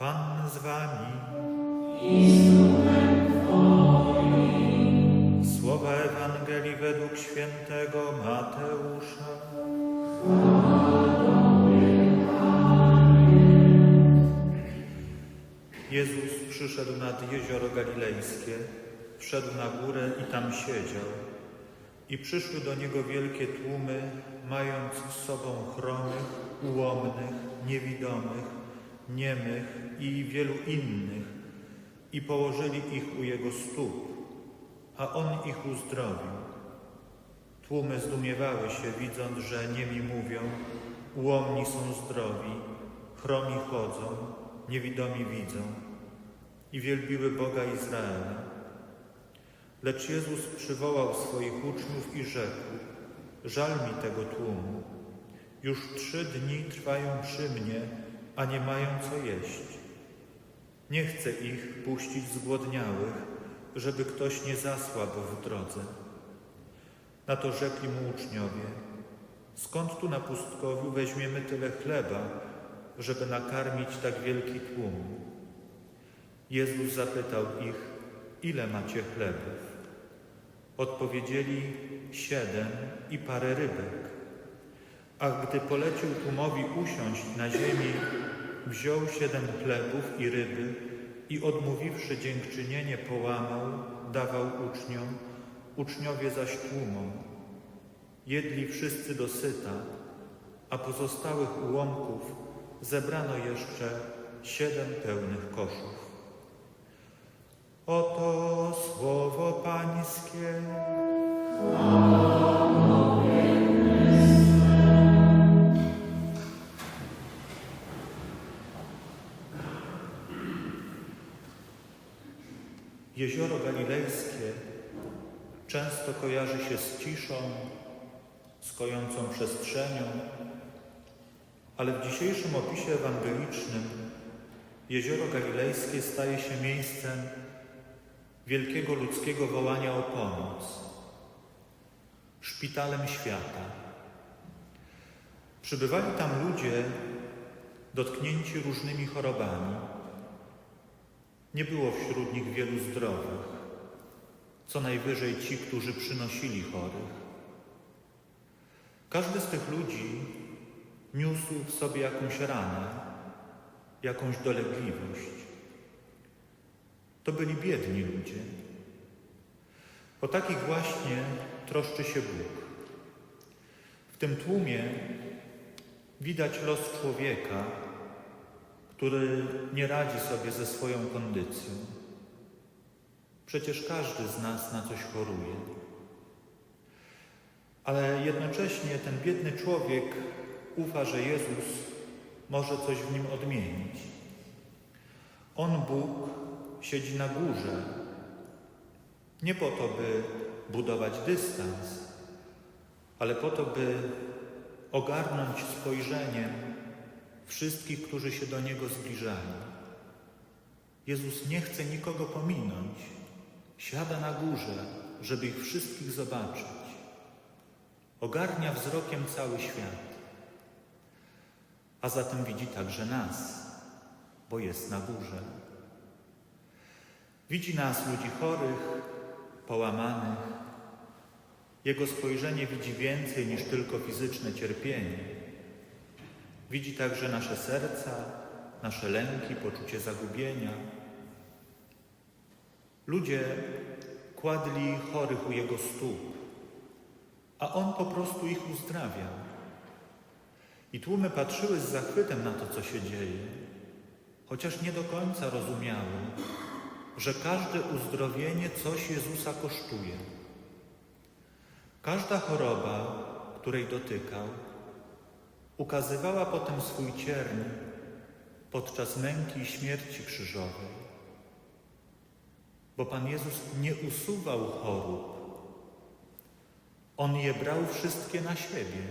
Pan z wami. Słowa Ewangelii według świętego Mateusza. Jezus przyszedł nad jezioro galilejskie, wszedł na górę i tam siedział. I przyszły do niego wielkie tłumy, mając z sobą chromych, ułomnych, niewidomych, niemych i wielu innych, i położyli ich u jego stóp, a on ich uzdrowił. Tłumy zdumiewały się, widząc, że niemi mówią, ułomni są zdrowi, chromi chodzą, niewidomi widzą i wielbiły Boga Izraela. Lecz Jezus przywołał swoich uczniów i rzekł, żal mi tego tłumu. Już trzy dni trwają przy mnie, a nie mają co jeść. Nie chcę ich puścić zgłodniałych, żeby ktoś nie zasłabł w drodze. Na to rzekli mu uczniowie, skąd tu na pustkowiu weźmiemy tyle chleba, żeby nakarmić tak wielki tłum? Jezus zapytał ich, ile macie chlebów? Odpowiedzieli siedem i parę rybek. A gdy polecił tłumowi usiąść na ziemi, wziął siedem chlebów i ryby i odmówiwszy dziękczynienie połamał, dawał uczniom, uczniowie zaś tłumom. Jedli wszyscy dosyta, a pozostałych ułomków zebrano jeszcze siedem pełnych koszów. Oto słowo Pańskie. Jezioro Galilejskie często kojarzy się z ciszą, z kojącą przestrzenią, ale w dzisiejszym opisie ewangelicznym Jezioro Galilejskie staje się miejscem wielkiego ludzkiego wołania o pomoc, szpitalem świata. Przybywali tam ludzie dotknięci różnymi chorobami. Nie było wśród nich wielu zdrowych, co najwyżej ci, którzy przynosili chorych. Każdy z tych ludzi niósł w sobie jakąś ranę, jakąś dolegliwość. To byli biedni ludzie. O takich właśnie troszczy się Bóg. W tym tłumie widać los człowieka, który nie radzi sobie ze swoją kondycją. Przecież każdy z nas na coś choruje. Ale jednocześnie ten biedny człowiek ufa, że Jezus może coś w nim odmienić. On, Bóg, siedzi na górze, nie po to, by budować dystans, ale po to, by ogarnąć spojrzeniem wszystkich, którzy się do Niego zbliżają. Jezus nie chce nikogo pominąć. Siada na górze, żeby ich wszystkich zobaczyć. Ogarnia wzrokiem cały świat. A zatem widzi także nas, bo jest na górze. Widzi nas, ludzi chorych, połamanych. Jego spojrzenie widzi więcej niż tylko fizyczne cierpienie. Widzi także nasze serca, nasze lęki, poczucie zagubienia. Ludzie kładli chorych u Jego stóp, a On po prostu ich uzdrawiał. I tłumy patrzyły z zachwytem na to, co się dzieje, chociaż nie do końca rozumiały, że każde uzdrowienie coś Jezusa kosztuje. Każda choroba, której dotykał, ukazywała potem swój cierń podczas męki i śmierci krzyżowej. Bo Pan Jezus nie usuwał chorób. On je brał wszystkie na siebie.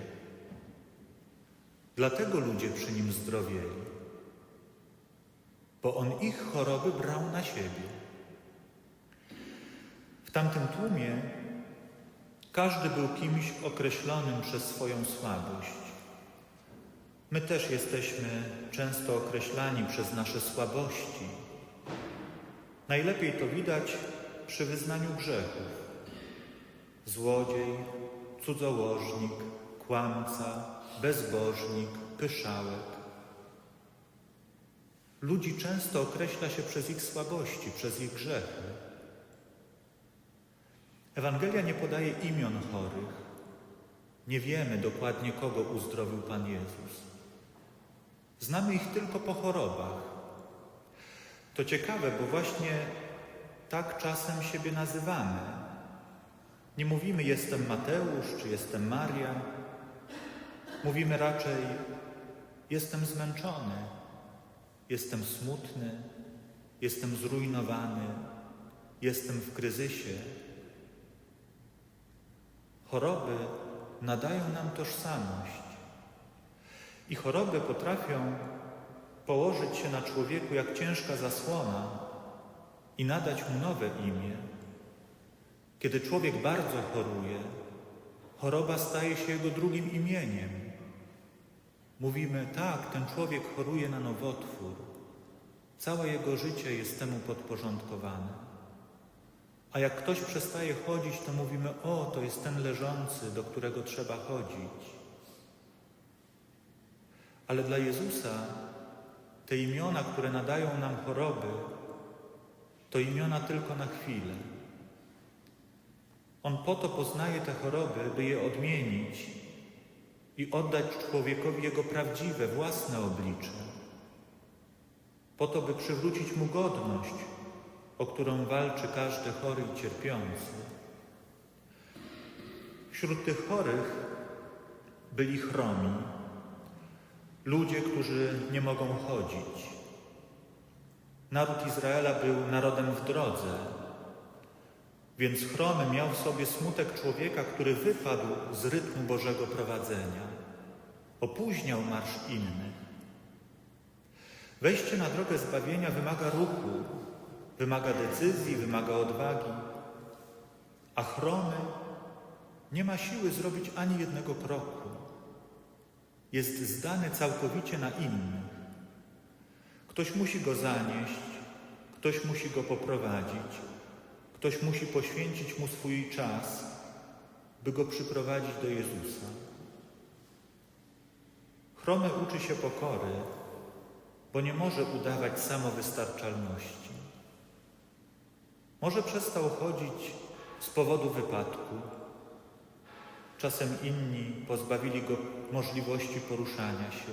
Dlatego ludzie przy Nim zdrowieli. Bo On ich choroby brał na siebie. W tamtym tłumie każdy był kimś określonym przez swoją słabość. My też jesteśmy często określani przez nasze słabości. Najlepiej to widać przy wyznaniu grzechów. Złodziej, cudzołożnik, kłamca, bezbożnik, pyszałek. Ludzi często określa się przez ich słabości, przez ich grzechy. Ewangelia nie podaje imion chorych. Nie wiemy dokładnie, kogo uzdrowił Pan Jezus. Znamy ich tylko po chorobach. To ciekawe, bo właśnie tak czasem siebie nazywamy. Nie mówimy jestem Mateusz czy jestem Maria. Mówimy raczej jestem zmęczony, jestem smutny, jestem zrujnowany, jestem w kryzysie. Choroby nadają nam tożsamość. I choroby potrafią położyć się na człowieku jak ciężka zasłona i nadać mu nowe imię. Kiedy człowiek bardzo choruje, choroba staje się jego drugim imieniem. Mówimy, tak, ten człowiek choruje na nowotwór. Całe jego życie jest temu podporządkowane. A jak ktoś przestaje chodzić, to mówimy, o, to jest ten leżący, do którego trzeba chodzić. Ale dla Jezusa te imiona, które nadają nam choroby, to imiona tylko na chwilę. On po to poznaje te choroby, by je odmienić i oddać człowiekowi jego prawdziwe, własne oblicze. Po to, by przywrócić mu godność, o którą walczy każdy chory i cierpiący. Wśród tych chorych byli chromi, ludzie, którzy nie mogą chodzić. Naród Izraela był narodem w drodze, więc chromy miał w sobie smutek człowieka, który wypadł z rytmu Bożego prowadzenia, opóźniał marsz innych. Wejście na drogę zbawienia wymaga ruchu, wymaga decyzji, wymaga odwagi, a chromy nie ma siły zrobić ani jednego kroku. Jest zdany całkowicie na innych. Ktoś musi go zanieść, ktoś musi go poprowadzić, ktoś musi poświęcić mu swój czas, by go przyprowadzić do Jezusa. Chromy uczy się pokory, bo nie może udawać samowystarczalności. Może przestał chodzić z powodu wypadku. Czasem inni pozbawili go możliwości poruszania się.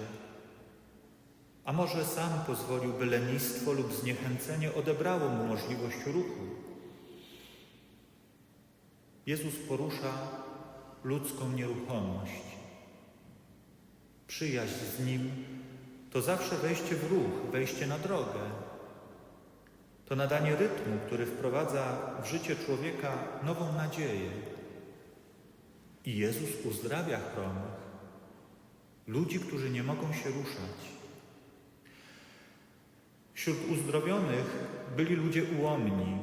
A może sam pozwolił, by lenistwo lub zniechęcenie odebrało mu możliwość ruchu. Jezus porusza ludzką nieruchomość. Przyjaźń z Nim to zawsze wejście w ruch, wejście na drogę. To nadanie rytmu, który wprowadza w życie człowieka nową nadzieję. I Jezus uzdrawia chromych, ludzi, którzy nie mogą się ruszać. Wśród uzdrowionych byli ludzie ułomni,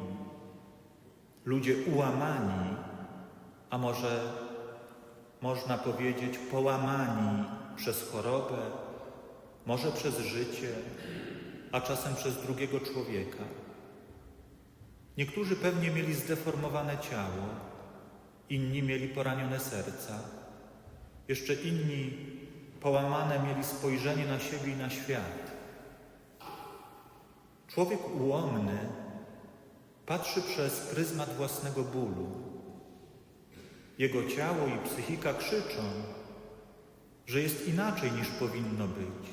ludzie ułamani, a może można powiedzieć połamani przez chorobę, może przez życie, a czasem przez drugiego człowieka. Niektórzy pewnie mieli zdeformowane ciało, inni mieli poranione serca, jeszcze inni połamane mieli spojrzenie na siebie i na świat. Człowiek ułomny patrzy przez pryzmat własnego bólu. Jego ciało i psychika krzyczą, że jest inaczej niż powinno być.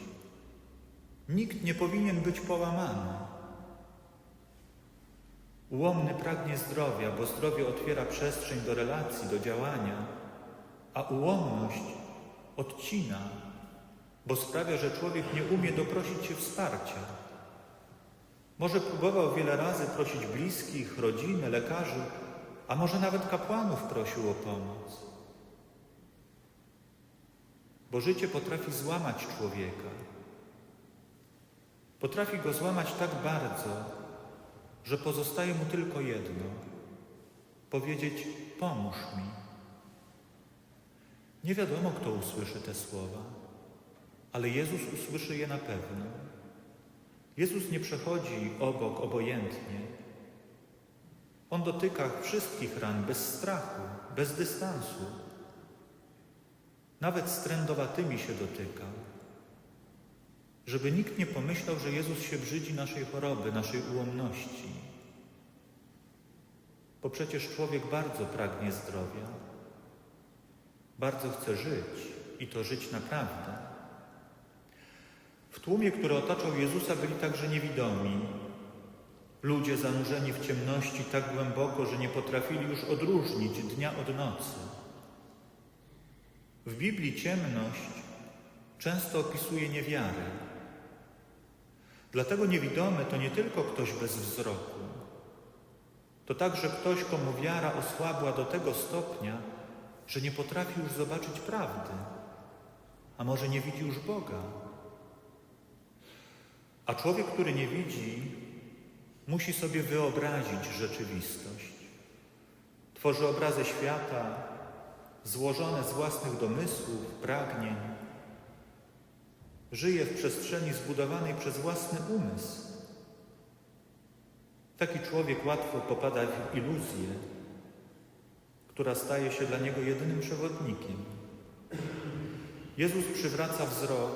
Nikt nie powinien być połamany. Ułomny pragnie zdrowia, bo zdrowie otwiera przestrzeń do relacji, do działania, a ułomność odcina, bo sprawia, że człowiek nie umie doprosić się wsparcia. Może próbował wiele razy prosić bliskich, rodziny, lekarzy, a może nawet kapłanów prosił o pomoc. Bo życie potrafi złamać człowieka. Potrafi go złamać tak bardzo, że pozostaje mu tylko jedno powiedzieć: Pomóż mi. Nie wiadomo, kto usłyszy te słowa. ale Jezus usłyszy je na pewno. Jezus nie przechodzi obok obojętnie. On dotyka wszystkich ran bez strachu, bez dystansu. Nawet z trędowatymi się dotykał. Żeby nikt nie pomyślał, że Jezus się brzydzi naszej choroby, naszej ułomności. Bo przecież człowiek bardzo pragnie zdrowia, bardzo chce żyć i to żyć naprawdę. W tłumie, który otaczał Jezusa, byli także niewidomi. Ludzie zanurzeni w ciemności tak głęboko, że nie potrafili już odróżnić dnia od nocy. W Biblii ciemność często opisuje niewiarę. Dlatego niewidomy to nie tylko ktoś bez wzroku, to także ktoś, komu wiara osłabła do tego stopnia, że nie potrafi już zobaczyć prawdy, a może nie widzi już Boga. A człowiek, który nie widzi, musi sobie wyobrazić rzeczywistość. Tworzy obrazy świata złożone z własnych domysłów, pragnień. Żyje w przestrzeni zbudowanej przez własny umysł. Taki człowiek łatwo popada w iluzję, która staje się dla niego jedynym przewodnikiem. Jezus przywraca wzrok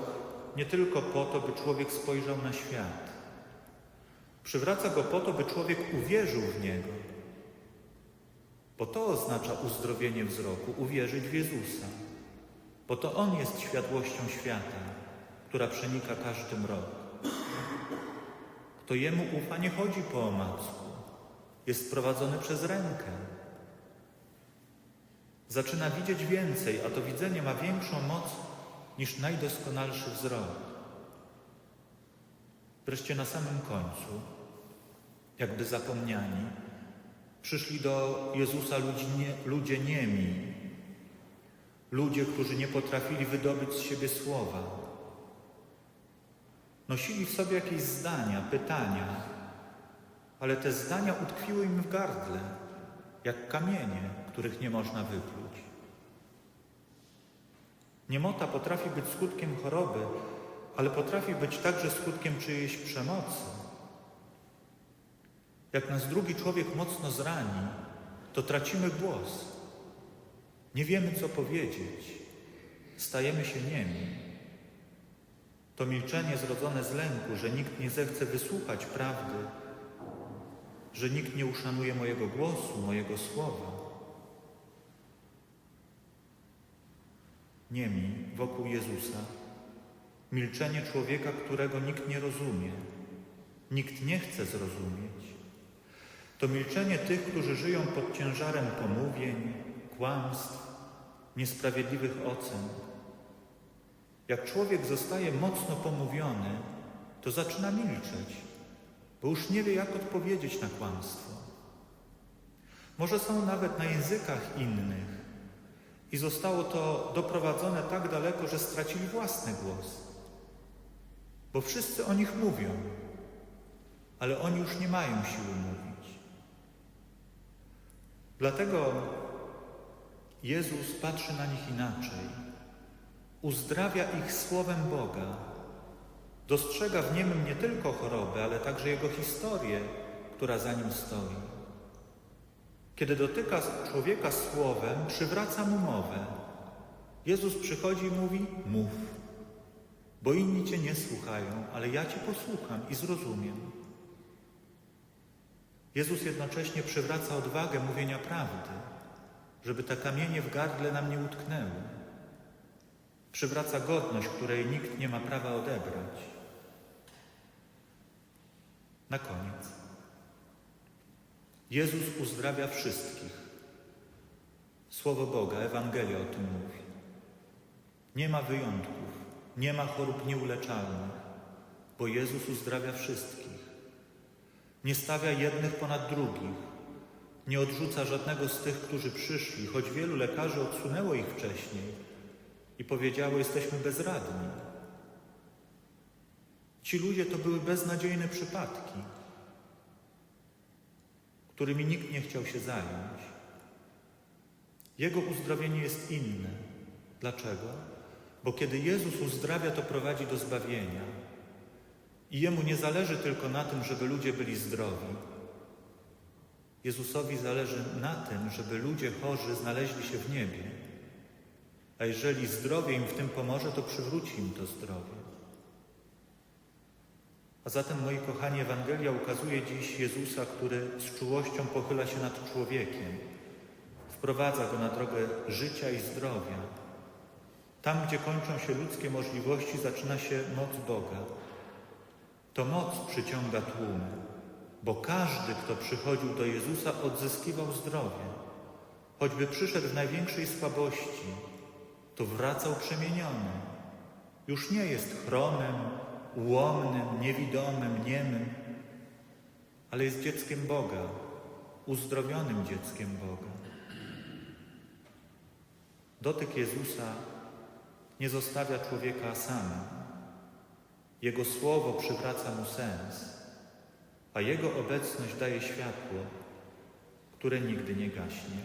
nie tylko po to, by człowiek spojrzał na świat. Przywraca go po to, by człowiek uwierzył w Niego. Bo to oznacza uzdrowienie wzroku, uwierzyć w Jezusa. Bo to On jest światłością świata, która przenika każdy mrok. Kto Jemu ufa, nie chodzi po omacku. Jest prowadzony przez rękę. Zaczyna widzieć więcej, a to widzenie ma większą moc niż najdoskonalszy wzrok. Wreszcie na samym końcu, jakby zapomniani, przyszli do Jezusa ludzi nie, ludzie niemi, ludzie, którzy nie potrafili wydobyć z siebie słowa. Nosili w sobie jakieś zdania, pytania, ale te zdania utkwiły im w gardle, jak kamienie, których nie można wypluć. Niemota potrafi być skutkiem choroby, ale potrafi być także skutkiem czyjejś przemocy. Jak nas drugi człowiek mocno zrani, to tracimy głos. Nie wiemy, co powiedzieć. Stajemy się niemi. To milczenie zrodzone z lęku, że nikt nie zechce wysłuchać prawdy, że nikt nie uszanuje mojego głosu, mojego słowa. Niemi wokół Jezusa, milczenie człowieka, którego nikt nie rozumie, nikt nie chce zrozumieć. To milczenie tych, którzy żyją pod ciężarem pomówień, kłamstw, niesprawiedliwych ocen. Jak człowiek zostaje mocno pomówiony, to zaczyna milczeć, bo już nie wie, jak odpowiedzieć na kłamstwo. Może są nawet na językach innych i zostało to doprowadzone tak daleko, że stracili własny głos. Bo wszyscy o nich mówią, ale oni już nie mają siły mówić. Dlatego Jezus patrzy na nich inaczej. Uzdrawia ich słowem Boga. Dostrzega w nim nie tylko chorobę, ale także jego historię, która za nim stoi. Kiedy dotyka człowieka słowem, przywraca mu mowę. Jezus przychodzi i mówi: Mów, bo inni cię nie słuchają, ale ja cię posłucham i zrozumiem. Jezus jednocześnie przywraca odwagę mówienia prawdy, żeby te kamienie w gardle nam nie utknęły. Przywraca godność, której nikt nie ma prawa odebrać. Na koniec. Jezus uzdrawia wszystkich. Słowo Boga, Ewangelia o tym mówi. Nie ma wyjątków, nie ma chorób nieuleczalnych, bo Jezus uzdrawia wszystkich. Nie stawia jednych ponad drugich. Nie odrzuca żadnego z tych, którzy przyszli, choć wielu lekarzy odsunęło ich wcześniej i powiedziało: Jesteśmy bezradni. Ci ludzie to były beznadziejne przypadki, którymi nikt nie chciał się zająć. Jego uzdrowienie jest inne. Dlaczego? Bo kiedy Jezus uzdrawia, to prowadzi do zbawienia. I Jemu nie zależy tylko na tym, żeby ludzie byli zdrowi. Jezusowi zależy na tym, żeby ludzie chorzy znaleźli się w niebie. A jeżeli zdrowie im w tym pomoże, to przywróci im to zdrowie. A zatem, moi kochani, Ewangelia ukazuje dziś Jezusa, który z czułością pochyla się nad człowiekiem, wprowadza go na drogę życia i zdrowia. Tam, gdzie kończą się ludzkie możliwości, zaczyna się moc Boga. To moc przyciąga tłumy, bo każdy, kto przychodził do Jezusa, odzyskiwał zdrowie. Choćby przyszedł w największej słabości, to wracał przemieniony. Już nie jest chromym, ułomnym, niewidomym, niemym, ale jest dzieckiem Boga, uzdrowionym dzieckiem Boga. Dotyk Jezusa nie zostawia człowieka samym. Jego słowo przywraca mu sens, a Jego obecność daje światło, które nigdy nie gaśnie.